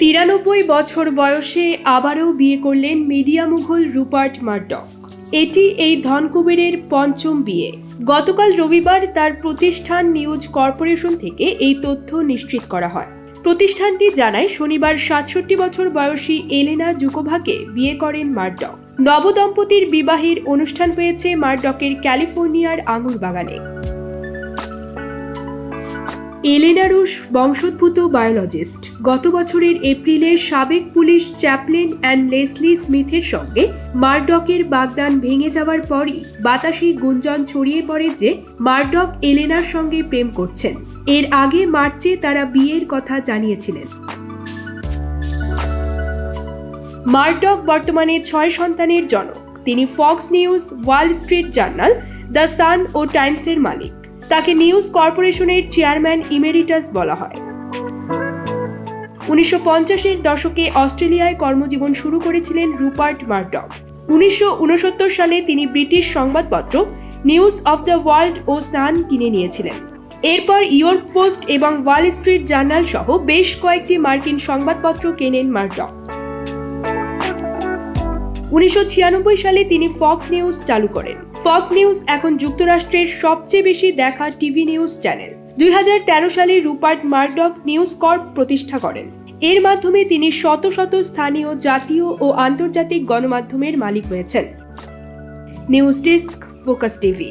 তিরানব্বই বছর বয়সে আবারও বিয়ে করলেন মিডিয়া মুঘল রুপার্ট মার্ডক। এটি এই ধনকুবেরের পঞ্চম বিয়ে। গতকাল রবিবার তার প্রতিষ্ঠান নিউজ কর্পোরেশন থেকে এই তথ্য নিশ্চিত করা হয়। প্রতিষ্ঠানটি জানায়, শনিবার সাতষট্টি বছর বয়সী এলেনা জুকোভাকে বিয়ে করেন মার্ডক। নবদম্পতির বিবাহের অনুষ্ঠান হয়েছে মার্ডকের ক্যালিফোর্নিয়ার আঙুর বাগানে এলেনা রুশ বংশোদ্ভূত বায়োলজিস্ট। গত বছরের এপ্রিলে সাবেক পুলিশ চ্যাপলিন অ্যান্ড লেসলি স্মিথের সঙ্গে মার্ডকের বাগদান ভেঙে যাওয়ার পরই বাতাসে গুঞ্জন ছড়িয়ে পড়ে যে মার্ডক এলেনার সঙ্গে প্রেম করছেন। এর আগে মার্চে তারা বিয়ের কথা জানিয়েছিলেন। মার্ডক বর্তমানে ছয় সন্তানের জনক। তিনি Fox News, Wall Street Journal, the Sun ও টাইমসের মালিক। তাকে নিউজ কর্পোরেশনের চেয়ারম্যান ইমেরিটাস বলা হয়। উনিশশো পঞ্চাশের দশকে অস্ট্রেলিয়ায় কর্মজীবন শুরু করেছিলেন রুপার্ট মার্ডক উনিশশো সালে তিনি ব্রিটিশ সংবাদপত্র নিউজ অফ দ্য ওয়ার্ল্ড ও স্নান কিনে নিয়েছিলেন। এরপর ইয়র্ক পোস্ট এবং ওয়াল স্ট্রিট জার্নাল সহ বেশ কয়েকটি মার্কিন সংবাদপত্র কেনেন মার্ডক উনিশশো সালে তিনি ফক্স নিউজ চালু করেন। ফক্স নিউজ এখন যুক্তরাষ্ট্রের সবচেয়ে বেশি দেখা টিভি নিউজ চ্যানেল। দুই হাজার তেরো সালে রুপার্ট মার্ডক নিউজ কর্প প্রতিষ্ঠা করেন। এর মাধ্যমে তিনি শত শত স্থানীয় জাতীয় ও আন্তর্জাতিক গণমাধ্যমের মালিক হয়েছেন। News desk, focus TV.